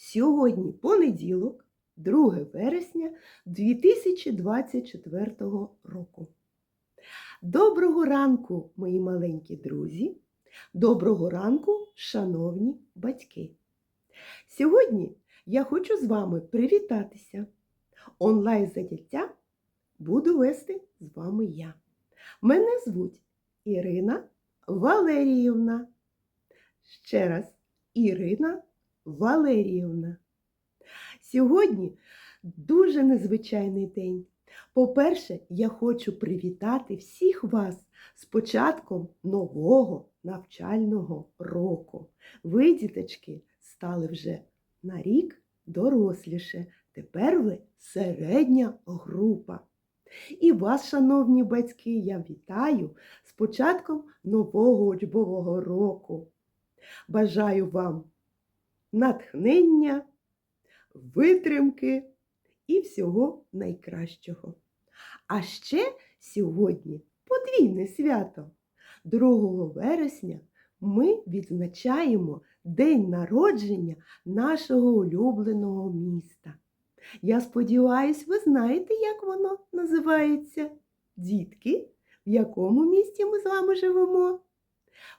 Сьогодні понеділок, 2 вересня 2024 року. Доброго ранку, мої маленькі друзі! Доброго ранку, шановні батьки! Сьогодні я хочу з вами привітатися. Онлайн-заняття буду вести з вами я. Мене звуть Ірина Валеріївна. Ще раз, Ірина Валеріївна. Сьогодні дуже незвичайний день. По-перше, я хочу привітати всіх вас з початком нового навчального року. Ви, діточки, стали вже на рік доросліше. Тепер ви середня група. І вас, шановні батьки, я вітаю з початком нового учбового року. Бажаю вам натхнення, витримки і всього найкращого. А ще сьогодні подвійне свято. 2 вересня ми відзначаємо День народження нашого улюбленого міста. Я сподіваюсь, ви знаєте, як воно називається? Дітки, в якому місті ми з вами живемо?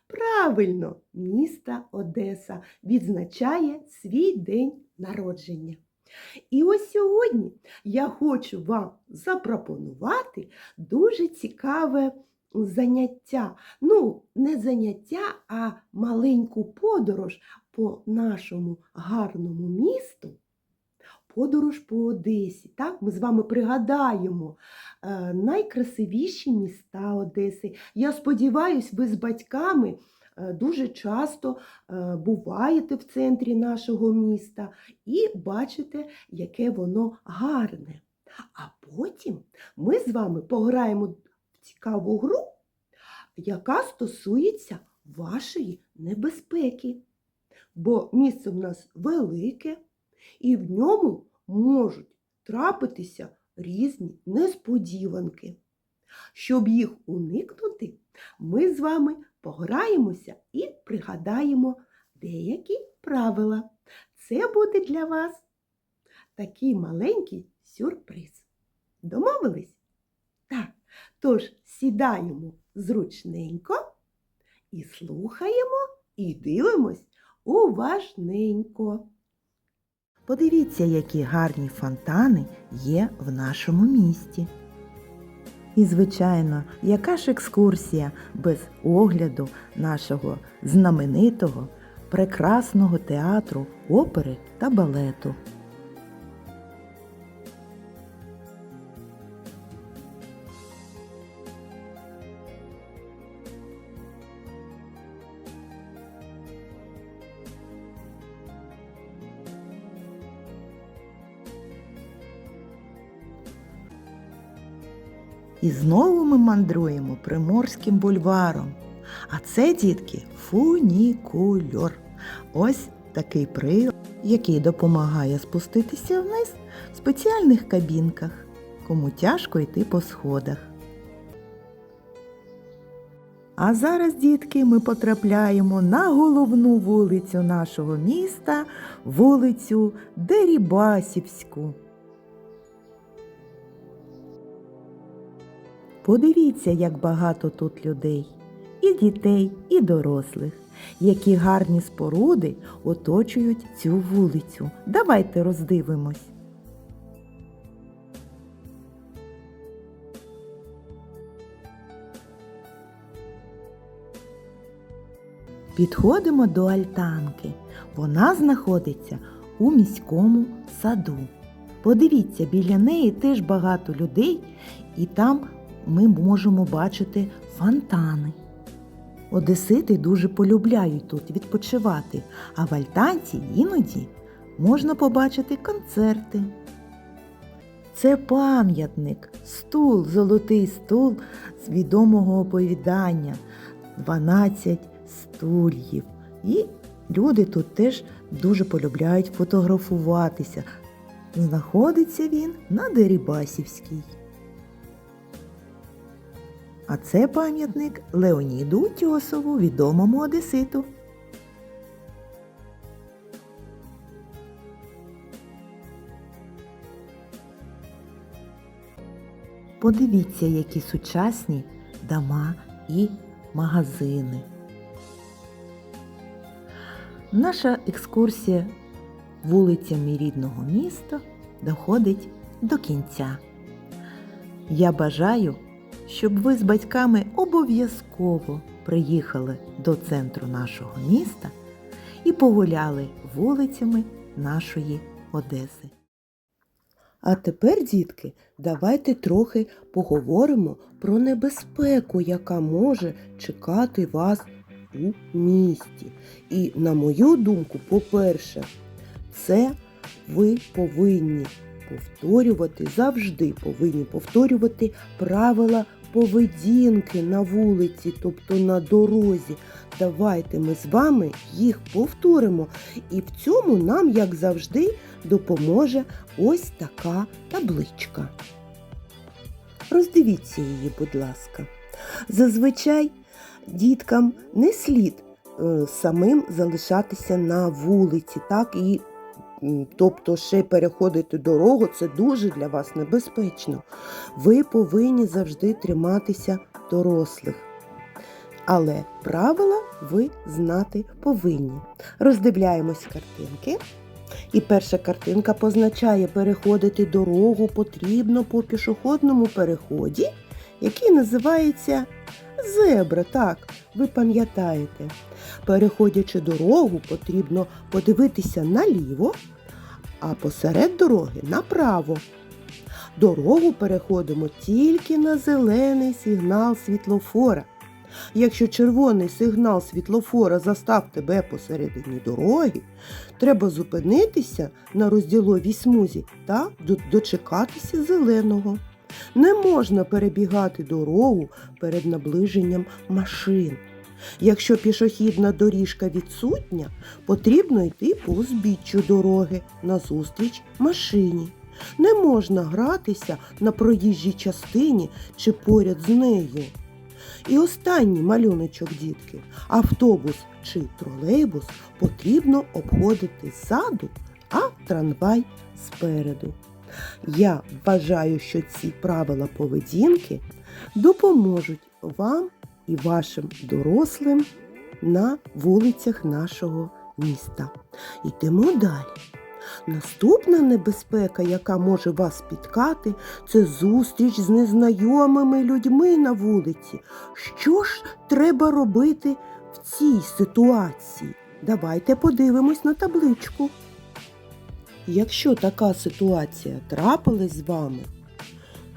Правильно, міста Одеса відзначає свій день народження. І ось сьогодні я хочу вам запропонувати дуже цікаве заняття. Ну, не заняття, а маленьку подорож по нашому гарному місту. Подорож по Одесі. Так? Ми з вами пригадаємо е, найкрасивіші міста Одеси. Я сподіваюся, ви з батьками е, дуже часто е, буваєте в центрі нашого міста і бачите, яке воно гарне. А потім ми з вами пограємо в цікаву гру, яка стосується вашої небезпеки. Бо місце в нас велике, і в ньому можуть трапитися різні несподіванки. Щоб їх уникнути, ми з вами пограємося і пригадаємо деякі правила. Це буде для вас такий маленький сюрприз. Домовились? Так. Тож сідаємо зручненько і слухаємо, і дивимось уважненько. Подивіться, які гарні фонтани є в нашому місті. І, звичайно, яка ж екскурсія без огляду нашого знаменитого, прекрасного театру, опери та балету. І знову ми мандруємо приморським бульваром. А це, дітки, фунікульор. Ось такий прилад, який допомагає спуститися вниз в спеціальних кабінках, кому тяжко йти по сходах. А зараз, дітки, ми потрапляємо на головну вулицю нашого міста, вулицю Дерібасівську. Подивіться, як багато тут людей, і дітей, і дорослих, які гарні споруди оточують цю вулицю. Давайте роздивимось. Підходимо до альтанки. Вона знаходиться у міському саду. Подивіться, біля неї теж багато людей, і там ми можемо бачити фонтани. Одесити дуже полюбляють тут відпочивати, а в Альтанці іноді можна побачити концерти. Це пам'ятник, стул, золотий стул з відомого оповідання 12 стульїв. І люди тут теж дуже полюбляють фотографуватися. Знаходиться він на Дерибасівській. А це пам'ятник Леоніду Тьосову, відомому одеситу. Подивіться, які сучасні дома і магазини. Наша екскурсія вулицями рідного міста доходить до кінця. Я бажаю щоб ви з батьками обов'язково приїхали до центру нашого міста і погуляли вулицями нашої Одеси. А тепер, дітки, давайте трохи поговоримо про небезпеку, яка може чекати вас у місті. І, на мою думку, по-перше, це ви повинні повторювати, завжди повинні повторювати правила поведінки на вулиці, тобто на дорозі. Давайте ми з вами їх повторимо. І в цьому нам, як завжди, допоможе ось така табличка. Роздивіться її, будь ласка. Зазвичай діткам не слід е, самим залишатися на вулиці, так і тобто ще переходити дорогу це дуже для вас небезпечно. Ви повинні завжди триматися дорослих. Але правила ви знати повинні. Роздивляємось картинки. І перша картинка позначає переходити дорогу потрібно по пішохідному переході, який називається зебра. Так, ви пам'ятаєте. Переходячи дорогу, потрібно подивитися наліво, а посеред дороги направо. Дорогу переходимо тільки на зелений сигнал світлофора. Якщо червоний сигнал світлофора застав тебе посередині дороги, треба зупинитися на розділовій смузі та дочекатися зеленого. Не можна перебігати дорогу перед наближенням машин. Якщо пішохідна доріжка відсутня, потрібно йти по узбіччю дороги назустріч машині. Не можна гратися на проїжджій частині чи поряд з нею. І останній малюночок, дітки, автобус чи тролейбус потрібно обходити ззаду, а трамвай спереду. Я вважаю, що ці правила поведінки допоможуть вам і вашим дорослим на вулицях нашого міста. Йдемо далі. Наступна небезпека, яка може вас спіткати, це зустріч з незнайомими людьми на вулиці. Що ж треба робити в цій ситуації? Давайте подивимось на табличку. Якщо така ситуація трапилась з вами,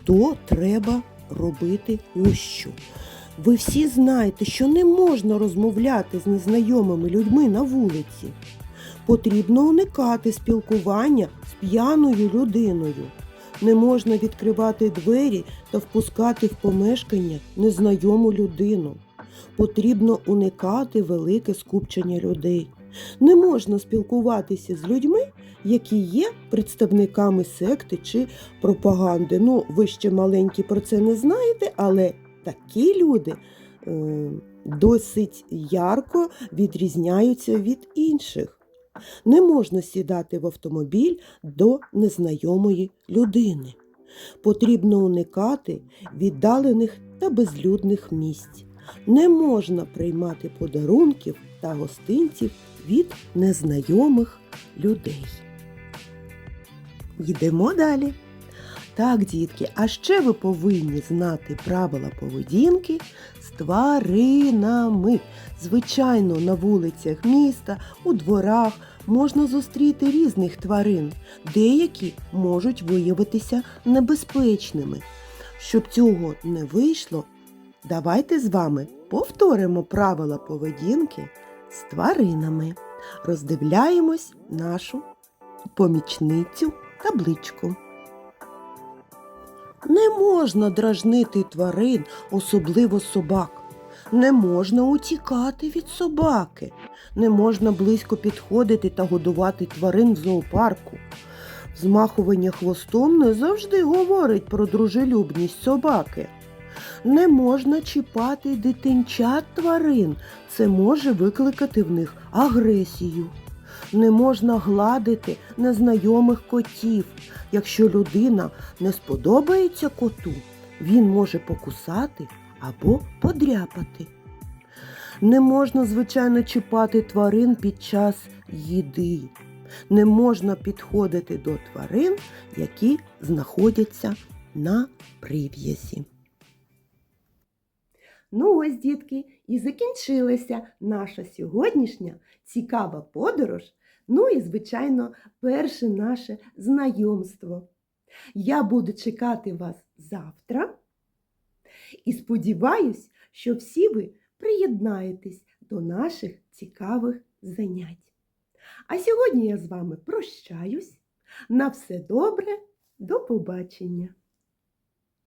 то треба робити ось що. Ви всі знаєте, що не можна розмовляти з незнайомими людьми на вулиці. Потрібно уникати спілкування з п'яною людиною. Не можна відкривати двері та впускати в помешкання незнайому людину. Потрібно уникати велике скупчення людей. Не можна спілкуватися з людьми, які є представниками секти чи пропаганди. Ну, ви ще маленькі про це не знаєте, але такі люди е, досить ярко відрізняються від інших. Не можна сідати в автомобіль до незнайомої людини. Потрібно уникати віддалених та безлюдних місць. Не можна приймати подарунків та гостинців від незнайомих людей. Йдемо далі. Так, дітки, а ще ви повинні знати правила поведінки з тваринами. Звичайно, на вулицях міста, у дворах можна зустріти різних тварин. Деякі можуть виявитися небезпечними. Щоб цього не вийшло, давайте з вами повторимо правила поведінки з тваринами. Роздивляємось нашу помічницю табличку. Не можна дражнити тварин, особливо собак. Не можна утікати від собаки. Не можна близько підходити та годувати тварин в зоопарку. Змахування хвостом не завжди говорить про дружелюбність собаки. Не можна чіпати дитинчат тварин. Це може викликати в них агресію. Не можна гладити незнайомих котів. Якщо людина не сподобається коту, він може покусати або подряпати. Не можна, звичайно, чіпати тварин під час їди. Не можна підходити до тварин, які знаходяться на прив'язі. Ну ось, дітки, і закінчилася наша сьогоднішня цікава подорож. Ну і, звичайно, перше наше знайомство. Я буду чекати вас завтра і сподіваюсь, що всі ви приєднаєтесь до наших цікавих занять. А сьогодні я з вами прощаюсь. На все добре, до побачення!